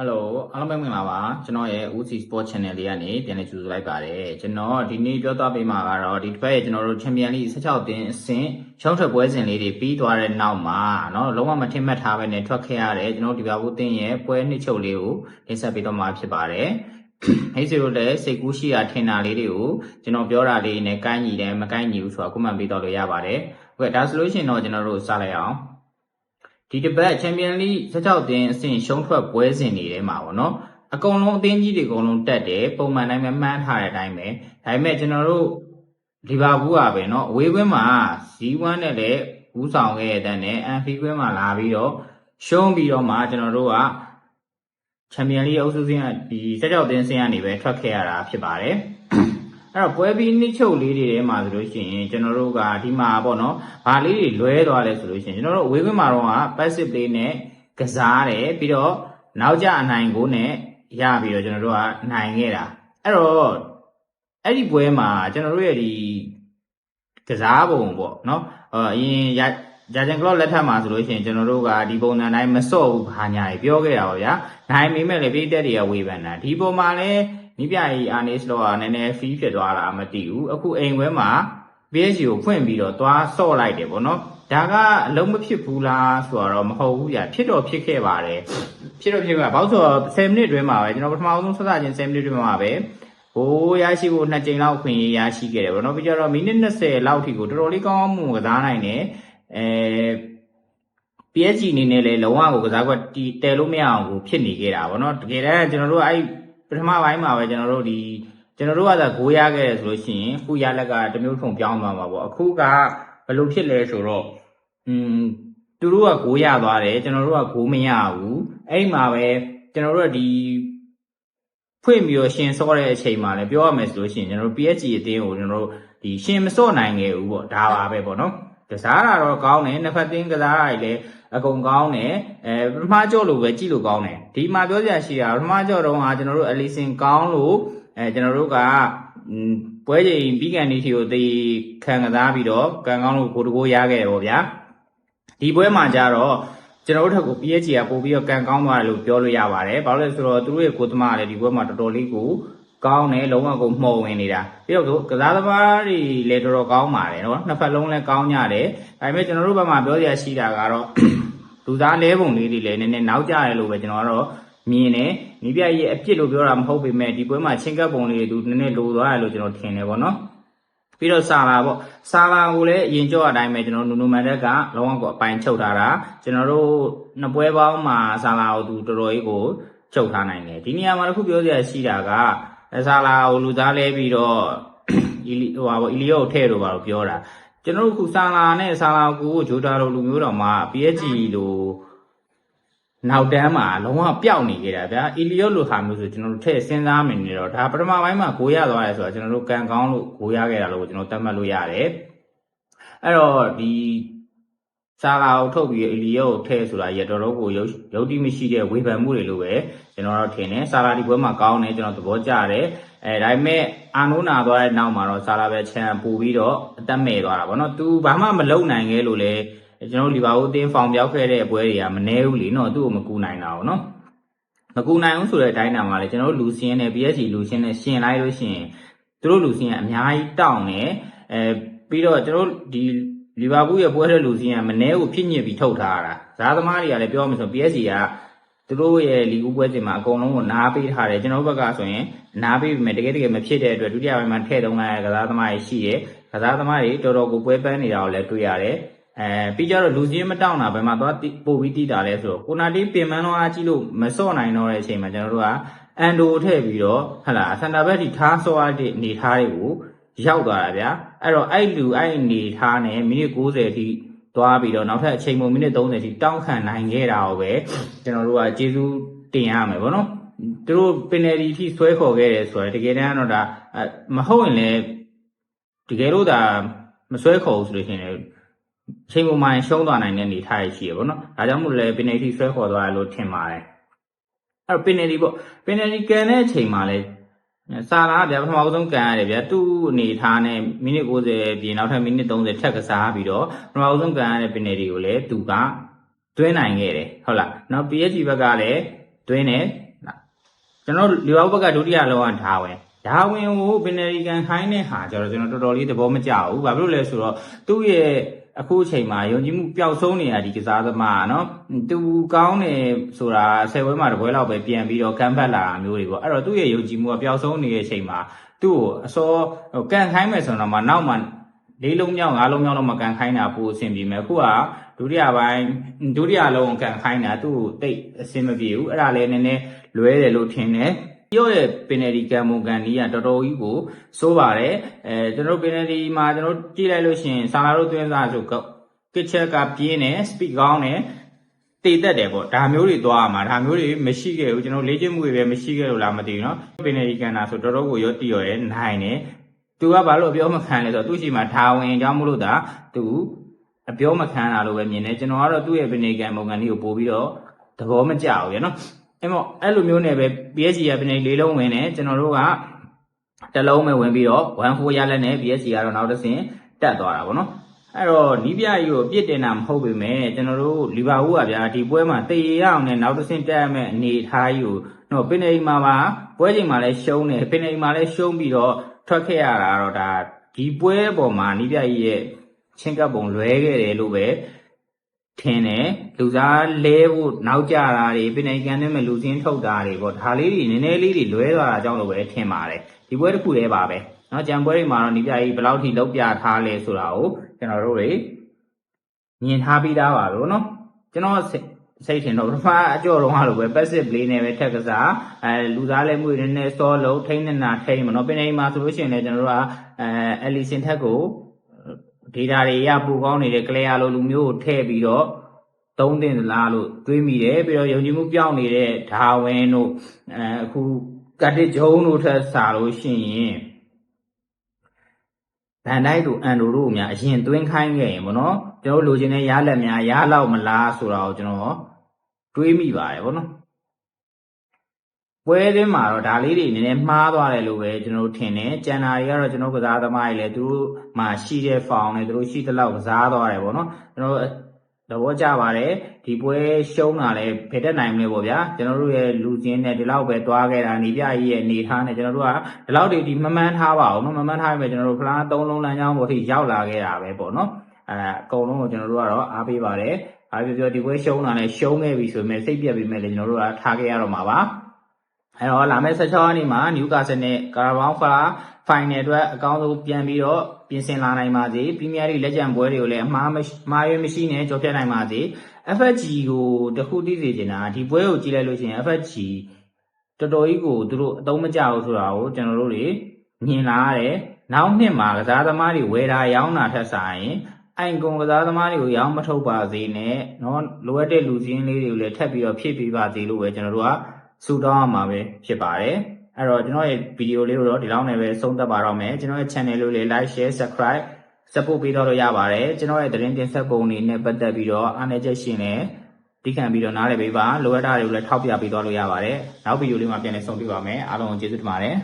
ဟယ်လိုအားလုံးပဲမင်္ဂလာပါကျွန်တော်ရဲ့ UC Sport Channel လေးကနေပြန်လည်ကြိုဆိုလိုက်ပါတယ်ကျွန်တော်ဒီနေ့ပြောသွားပေးမှာကတော့ဒီတစ်ပတ်ရဲ့ကျွန်တော်တို့ Champion League 16တင်းအဆင့်ရှောင်းထွက်ပွဲစဉ်လေးတွေပြီးသွားတဲ့နောက်မှာเนาะလုံးဝမထင်မှတ်ထားပဲနဲ့ထွက်ခဲ့ရတယ်ကျွန်တော်ဒီပါဘူးတင်းရဲ့ပွဲနှစ်ချုပ်လေးကိုတင်ဆက်ပေးတော့မှာဖြစ်ပါတယ်ဟိတ်စီတို့လည်းစိတ်ကူးရှိရာထင်တာလေးတွေကိုကျွန်တော်ပြောတာလေးနဲ့ကိုင်းညီတယ်မကိုင်းညီဘူးဆိုတာခုမှပြီးတော့လို့ရပါတယ်ဟုတ်ကဲ့ဒါဆိုလို့ရှိရင်တော့ကျွန်တော်တို့စလိုက်အောင် ဒီတစ်ပတ်ချန်ပီယံလိ16တင်းအဆင့်ရှုံးထွက်ပွဲစဉ်တွေထဲမှာပေါ့နော်အကုန်လုံးအသင်းကြီးတွေအကုန်လုံးတက်တယ်ပုံမှန်တိုင်းပဲမှန်းထားတဲ့အတိုင်းပဲဒါပေမဲ့ကျွန်တော်တို့လီဗာပူးကပဲเนาะအဝေးကွင်းမှာ Z1 နဲ့လည်းဦးဆောင်ခဲ့တဲ့နဲ့အန်ဖီကွင်းမှာလာပြီးတော့ရှုံးပြီးတော့မှကျွန်တော်တို့ကချန်ပီယံလိအုပ်စုစင်းကဒီ16တင်းဆင်းကနေပဲထွက်ခဲ့ရတာဖြစ်ပါတယ် အဲ့တော့ပွဲပြီးနှစ်ချုပ်လေးတွေထဲမှာဆိုလို့ရှိရင်ကျွန်တော်တို့ကဒီမှာပေါ့နော်။ဘာလေးတွေလွဲသွားလဲဆိုလို့ရှိရင်ကျွန်တော်တို့အဝေးကွင်းမှာတော့က passive play နဲ့ကစားတယ်ပြီးတော့နောက်ကျအနိုင်ကိုနဲ့ရပြီးတော့ကျွန်တော်တို့ကနိုင်ခဲ့တာ။အဲ့တော့အဲ့ဒီပွဲမှာကျွန်တော်တို့ရဲ့ဒီကစားပုံပေါ့နော်။အရင်ရဂျာဂျန်ကလော့လက်ထက်မှာဆိုလို့ရှိရင်ကျွန်တော်တို့ကဒီပုံစံတိုင်းမစော့ဘူးဘာညာကြီးပြောခဲ့တာပါဗျာ။နိုင်မိမဲ့လေပြည်သက်တွေကဝေဖန်တာဒီပုံမှာလည်း နိပြကြီးအာနေစလောကနည်းနည်းဖီးဖြစ်သွားတာမသိဘူးအခုအိမ်ခွဲမှာ PSG ကိုဖွင့်ပြီးတော့သွားဆော့လိုက်တယ်ပေါ့နော်ဒါကအလုံးမဖြစ်ဘူးလားဆိုတော့မဟုတ်ဘူးကြာဖြစ်တော့ဖြစ်ခဲ့ပါတယ်ဖြစ်တော့ဖြစ်ခဲ့ပါဘာလို့ဆိုတော့10မိနစ်တွင်းမှာပဲကျွန်တော်ပထမဆုံးဆက်စချင်း10မိနစ်တွင်းမှာပဲဟိုရရှိဖို့နှစ်ကြိမ်လောက်ခွင့်ရရှိခဲ့တယ်ပေါ့နော်ပြီးကြတော့မိနစ်20လောက်ထိကိုတော်တော်လေးကောင်းကောင်းမွန်မွန်ကစားနိုင်တယ်အဲ PSG အနေနဲ့လည်းလုံးဝကိုကစားကွက်တီတဲလို့မရအောင်ကိုဖြစ်နေခဲ့တာပေါ့နော်တကယ်တမ်းကျွန်တော်တို့အဲ့ ပထမပိုင်းမှာပဲကျွန်တော်တို့ဒီကျွန်တော်တို့ကသာဂိုးရခဲ့တယ်ဆိုလို့ရှိရင်ခုရလက်ကတစ်မျိုးထုံပြောင်းသွားမှာပေါ့အခုကဘယ်လိုဖြစ်လဲဆိုတော့อืมသူတို့ကဂိုးရသွားတယ်ကျွန်တော်တို့ကဂိုးမရဘူးအဲ့ဒီမှာပဲကျွန်တော်တို့ကဒီဖွင့်ပြီးတော့ရှင်စောတဲ့အချိန်မှာလည်းပြောရမယ်ဆိုလို့ရှိရင်ကျွန်တော်တို့ PSG အသင်းကိုကျွန်တော်တို့ဒီရှင်မစော့နိုင်ခဲ့ဘူးပေါ့ဒါပါပဲပေါ့နော် ကစားတာတော့ကောင်းတယ်နှစ်ဖက်သင်းကစားတာကြီးလည်းအကုန်ကောင်းတယ်အဲပထမကြော့လို့ပဲကြည့်လို့ကောင်းတယ်ဒီမှာပြောစရာရှိတာပထမကြော့တော့ကကျွန်တော်တို့အလီစင်ကောင်းလို့အဲကျွန်တော်တို့ကပွဲချိန်ပြီးကန်နေထီကိုတေးခံကစားပြီးတော့ကန်ကောင်းလို့ကိုတကိုးရခဲ့တယ်ပေါ့ဗျာဒီပွဲမှာကြတော့ကျွန်တော်တို့ထက်ကို PSG ကပို့ပြီးတော့ကန်ကောင်းသွားတယ်လို့ပြောလို့ရပါတယ်ဘာလို့လဲဆိုတော့သူတို့ရဲ့ကိုသမားလည်းဒီပွဲမှာတော်တော်လေးကို ကောင်းတယ်လုံးဝကိုမှုံဝင်နေတာပြီးတော့ကစားသမားတွေလည်းတော်တော်ကောင်းပါတယ်နော်နှစ်ဖက်လုံးလည်းကောင်းကြတယ်ဒါပေမဲ့ကျွန်တော်တို့ဘက်မှာပြောစရာရှိတာကတော့လူသားလဲပုံလေးတွေလည်းနည်းနည်းနောက်ကျတယ်လို့ပဲကျွန်တော်ကတော့မြင်တယ်မိပြရဲ့အပြစ်လို့ပြောတာမဟုတ်ပေမဲ့ဒီပွဲမှာချင်းကပ်ပုံလေးတွေသူနည်းနည်းလိုသွားတယ်လို့ကျွန်တော်ထင်တယ်ပေါ့နော်ပြီးတော့ဆာလာပေါ့ဆာလာကိုလည်းအရင်ကြောအတိုင်းပဲကျွန်တော်နူနူမန်တက်ကလုံးဝကိုအပိုင်ချုပ်ထားတာကျွန်တော်တို့နှစ်ပွဲပေါင်းမှာဆာလာကိုသူတော်တော်ကြီးကိုချုပ်ထားနိုင်တယ်ဒီနေရာမှာတစ်ခုပြောစရာရှိတာက ဆာလာကိုလူသားလဲပြီးတော့အီလီဟိုပါပေါ့အီလီယိုကိုထည့်လို့ပါတော့ပြောတာကျွန်တော်တို့ခုဆာလာနဲ့ဆာလာကိုဂျိုတာလိုလူမျိုးတော်မှာ PSG လိုနောက်တန်းမှာလုံးဝပျောက်နေကြတာဗျာအီလီယိုလိုဟာမျိုးဆိုကျွန်တော်တို့ထည့်စဉ်းစားမိနေတော့ဒါပထမပိုင်းမှာဂိုးရသွားတယ်ဆိုတော့ကျွန်တော်တို့ကန်ကောင်းလို့ဂိုးရခဲ့တာလို့ကျွန်တော်သတ်မှတ်လို့ရတယ်အဲ့တော့ဒီ ဆာလာကိုထုတ်ပြီးအီလီယိုကိုထည့်ဆိုတာရတော်တော်ကိုရုပ်ရုပ်တိမရှိတဲ့ဝေဖန်မှုတွေလို့ပဲကျွန်တော်တို့ထင်တယ်ဆာလာဒီပွဲမှာကောင်းတယ်ကျွန်တော်သဘောကျတယ်အဲဒါပေမဲ့အာနိုးနာသွားတဲ့နောက်မှာတော့ဆာလာပဲချန်ပူပြီးတော့အသက်မဲ့သွားတာဗောနော်။ तू ဘာမှမလုပ်နိုင်ခဲ့လို့လေကျွန်တော်လီဗာပူးအသင်းဖောင်ပြောက်ခဲ့တဲ့ပွဲတွေကမနှဲဘူးလीနော်သူ့ကိုမကူနိုင်တာဗောနော်။မကူနိုင်ဘူးဆိုတဲ့အတိုင်းတာမှာလေကျွန်တော်တို့လူစင်းနဲ့ PSG လူစင်းနဲ့ရှင်လိုက်လို့ရှိရင်သူတို့လူစင်းကအများကြီးတောင်းတယ်။အဲပြီးတော့ကျွန်တော်ဒီ လီဗာပူးရဲ့ပွဲတဲ့လူစင်းကမနှဲကိုဖြစ်ညစ်ပြီးထုတ်ထားတာ။ဇာသမားတွေကလည်းပြောမှဆို PSG ကသူတို့ရဲ့လီဂူပွဲစဉ်မှာအကုန်လုံးကိုနားပေးထားတယ်ကျွန်တော်တို့ဘက်ကဆိုရင်နားပေးပြီမဲ့တကယ်တကယ်မဖြစ်တဲ့အတွက်ဒုတိယပိုင်းမှာထည့်သုံးလိုက်တဲ့ကစားသမားတွေရှိတယ်ကစားသမားတွေတော်တော်ကိုပွဲပန်းနေတာကိုလည်းတွေ့ရတယ်အဲပြီးကြတော့လူကြီးမတောင်းတာဘယ်မှာသွားပို့ပြီးတိတာလဲဆိုတော့ကိုနာတီပင်မန်းတော့အားကြီးလို့မစော့နိုင်တော့တဲ့အချိန်မှာကျွန်တော်တို့ကအန်ဒိုထည့်ပြီးတော့ဟလာစန်တာဘက်ထိထားစောရတဲ့အနေထားတွေကို ရောက်သွားတာဗျာအဲ့တော့အဲ့လူအဲ့အနေထားနဲ့မိနစ်90အထိသွားပြီးတော့နောက်ထပ်အချိန်ပုံမိနစ်30ထိတောင်းခံနိုင်ခဲ့တာကိုပဲကျွန်တော်တို့ကကျေးဇူးတင်ရမယ်ဗောနော်သူတို့ပင်နယ်တီထိဆွဲခေါ်ခဲ့တယ်ဆိုတော့တကယ်တမ်းတော့ဒါမဟုတ်ရင်လည်းတကယ်လို့ဒါမဆွဲခေါ်ဘူးဆိုလို့ရှိရင်အချိန်ပုံမှန်ရှုံးသွားနိုင်တဲ့အနေထားရှိရဗောနော်ဒါကြောင့်မို့လဲပင်နယ်တီဆွဲခေါ်သွားတယ်လို့ထင်ပါတယ်အဲ့တော့ပင်နယ်တီပေါ့ပင်နယ်တီကန်တဲ့အချိန်မှာလဲ စာလာဗျာပထမဆုံးကန်ရတယ်ဗျာသူ့အနေထားနဲ့မိနစ်90ပြင်နောက်ထပ်မိနစ်30ထပ်ကစားပြီးတော့ပထမဆုံးကန်ရတဲ့ပင်နယ်တီကိုလည်းသူကတွင်းနိုင်ခဲ့တယ်ဟုတ်လားနောက် PSG ဘက်ကလည်းတွင်းတယ်ကျွန်တော်လီဗာပူးဘက်ကဒုတိယလုံးကဒါဝင်ဒါဝင်ကိုပင်နယ်ရီကန်ခိုင်းတဲ့ဟာကျတော့ကျွန်တော်တော်တော်လေးသဘောမကျဘူးဘာဖြစ်လို့လဲဆိုတော့သူ့ရဲ့ အခုအချိန်မှာယုံကြည်မှုပျောက်ဆုံးနေတာဒီကစားသမားကနော်သူကောင်းတယ်ဆိုတာဆယ်ဝဲမှာတပွဲလောက်ပဲပြန်ပြီးတော့ကမ်းဘတ်လာတာမျိုးတွေပေါ့အဲ့တော့သူ့ရဲ့ယုံကြည်မှုကပျောက်ဆုံးနေတဲ့အချိန်မှာသူ့ကိုအစောဟိုကန်ခိုင်းမယ်ဆိုတော့မှနောက်မှလေးလုံးမြောက်ငါးလုံးမြောက်တော့မကန်ခိုင်းတာပိုအဆင်ပြေမယ်အခုကဒုတိယပိုင်းဒုတိယလုံးကန်ခိုင်းတာသူ့ကိုတိတ်အဆင်မပြေဘူးအဲ့ဒါလည်းနည်းနည်းလွဲတယ်လို့ထင်တယ် ပြောရဲ့ပင်နယ်ဒီကံမွန်ကန်ကြီးကတော်တော်ကြီးကိုစိုးပါတယ်အဲကျွန်တော်ပင်နယ်ဒီမှာကျွန်တော်ကြည့်လိုက်လို့ရှိရင်ဆာလာတို့သွင်းစားဆိုကစ်ချက်ကပြင်းတယ်စပီကောင်းတယ်တည်တက်တယ်ပေါ့ဒါမျိုးတွေသွားရမှာဒါမျိုးတွေမရှိခဲ့ဘူးကျွန်တော်လေ့ကျင့်မှုတွေပဲမရှိခဲ့လို့လားမသိဘူးเนาะပင်နယ်ဒီကန်တာဆိုတော်တော်ကိုရောတည်ရော်တယ်နိုင်တယ်သူကဘာလို့အပြောမခံလဲဆိုတော့သူ့ရှိမှာဒါဝင်ကြောင်းမလို့တာသူအပြောမခံတာလို့ပဲမြင်တယ်ကျွန်တော်ကတော့သူ့ရဲ့ပင်နယ်ကန်မုန်ကန်ကြီးကိုပို့ပြီးတော့သဘောမကျဘူးရနော် အဲ့မောအဲ့လိုမျိုးနဲ့ပဲ PSG ကပနေလေးလုံးဝင်တယ်ကျွန်တော်တို့ကတစ်လုံးပဲဝင်ပြီးတော့1-4ရလက်နဲ့ PSG ကတော့နောက်တစ်ဆင့်တက်သွားတာဗောနော်အဲ့တော့နီးပြကြီးကိုပြစ်တင်တာမဟုတ်ပေမဲ့ကျွန်တော်တို့လီဗာပူးကဗျာဒီပွဲမှာတည်ရအောင်နဲ့နောက်တစ်ဆင့်တက်ရမယ့်အနေအထားကြီးကိုတော့ပင်နေမှာပါပွဲချိန်မှာလည်းရှုံးတယ်ပင်နေမှာလည်းရှုံးပြီးတော့ထွက်ခဲ့ရတာတော့ဒါဒီပွဲပေါ်မှာနီးပြကြီးရဲ့ချင်းကပ်ပုံလွဲခဲ့တယ်လို့ပဲ ထင်းတယ်လူစားလဲဖို့နောက်ကြတာတွေပြည်နယ်ကန်နဲ့မဲ့လူချင်းထုတ်တာတွေပေါ့ဒါလေးတွေနည်းနည်းလေးတွေလွဲသွားတာကြောင့်လို့ပဲထင်ပါတယ်ဒီပွဲတစ်ခုတည်းပါပဲเนาะကြံပွဲတွေမှာတော့ဒီပြကြီးဘယ်လောက်ထိလောက်ပြထားလဲဆိုတာကိုကျွန်တော်တို့တွေမြင်ထားပြီးသားပါလို့เนาะကျွန်တော်စိတ်စိတ်ထင်တော့ပထမအကြော်တော့ဟာလိုပဲ passive play နဲ့ပဲထက်ကစားအဲလူသားလဲမှုတွေနည်းနည်းစောလုံးထိန်းနေနာထိန်းမနော်ပြည်နယ်မှာဆိုလို့ရှိရင်လည်းကျွန်တော်တို့ကအဲ Ellison ထက်ကို data တွေရပူကောင်းနေတဲ့ clear လိုလူမျိုးကိုထည့်ပြီးတော့သုံးတင်သလားလို့တွေးမိတယ်ပြီးတော့ယုံကြည်မှုပြောင်းနေတဲ့ဒါဝင်တို့အဲအခုကတ်တစ်ဂျုံတို့ထက်စာလို့ရှိရင်ဗန်ဒိုက်တို့အန်ဒိုတို့အများအရင်သွင်းခိုင်းခဲ့ရင်ဗောနော်ကျွန်တော်လိုချင်တဲ့ရားလက်များရားလောက်မလားဆိုတာကိုကျွန်တော်တွေးမိပါတယ်ဗောနော် ပွဲတွင်းမှာတော့ဒါလေးတွေနည်းနည်းမှားသွားတယ်လို့ပဲကျွန်တော်ထင်တယ်။ကျန်တာတွေကတော့ကျွန်တော်ကစားသမားတွေလည်းသူတို့မှာရှိတဲ့ဖောင်နဲ့သူတို့ရှိတဲ့လောက်ကစားသွားတယ်ဗောနော်။ကျွန်တော်သဘောကျပါတယ်ဒီပွဲရှုံးတာလည်းဖယ်တက်နိုင်မလဲပေါ့ဗျာကျွန်တော်တို့ရဲ့လူချင်းနဲ့ဒီလောက်ပဲတွားခဲ့တာနေပြကြီးရဲ့အနေထားနဲ့ကျွန်တော်တို့ကဒီလောက်တွေဒီမမှန်းထားပါအောင်နော်မမှန်းထားပေမဲ့ကျွန်တော်တို့ဖလားသုံးလုံးလမ်းကြောင်းပေါ်ထိရောက်လာခဲ့တာပဲပေါ့နော်အဲအကုန်လုံးကိုကျွန်တော်တို့ကတော့အားပေးပါတယ်အားပြောပြောဒီပွဲရှုံးတာလည်းရှုံးခဲ့ပြီဆိုပေမဲ့စိတ်ပြက်ပြီမဲ့လည်းကျွန်တော်တို့ကထားခဲ့ရတော့မှာပါ အဲတော့လာမယ့်16ရက်နေ့မှာနျူကာဆယ်နဲ့ကာရာဘောင်းဖလာဖိုင်နယ်အတွက်အကောင်းဆုံးပြန်ပြီးတော့ပြင်ဆင်လာနိုင်ပါစေပရီးမီးယားလိလက်ကျန်ပွဲတွေကိုလည်းအမှားမရှိမှားရွေးမရှိနဲ့ကြော်ဖြတ်နိုင်ပါစေ FFG ကိုတခုသိစေချင်တာဒီပွဲကိုကြည့်လိုက်လို့ရှိရင် FFG တော်တော်ကြီးကိုသူတို့အသုံးမကျဘူးဆိုတာကိုကျွန်တော်တို့တွေမြင်လာရတယ်နောက်နှစ်မှာကစားသမားတွေဝယ်တာရောင်းတာထက်ဆိုင်အိုင်ကွန်ကစားသမားတွေကိုရောင်းမထုတ်ပါစေနဲ့เนาะလိုအပ်တဲ့လူစင်းလေးတွေကိုလည်းထပ်ပြီးတော့ဖြည့်ပေးပါစေလို့ပဲကျွန်တော်တို့က ဆူတောင်းရမှာပဲဖြစ်ပါတယ်အဲ့တော့ကျွန်တော်ရဲ့ဗီဒီယိုလေးကိုတော့ဒီလောက်နဲ့ပဲဆုံးသက်ပါတော့မယ်ကျွန်တော်ရဲ့ channel လေးကိုလည်း like share subscribe support ပေးတော့လို့ရပါတယ်ကျွန်တော်ရဲ့သတင်းတင်ဆက်ပုံတွေနဲ့ပတ်သက်ပြီးတော့အားနည်းချက်ရှင်လည်းတိခံပြီးတော့နားလည်ပေးပါလိုအပ်တာတွေကိုလည်းထောက်ပြပေးသွားလို့ရပါတယ်နောက်ဗီဒီယိုလေးမှာပြန်လည်ဆုံတွေ့ပါမယ်အားလုံးကိုကျေးဇူးတင်ပါတယ်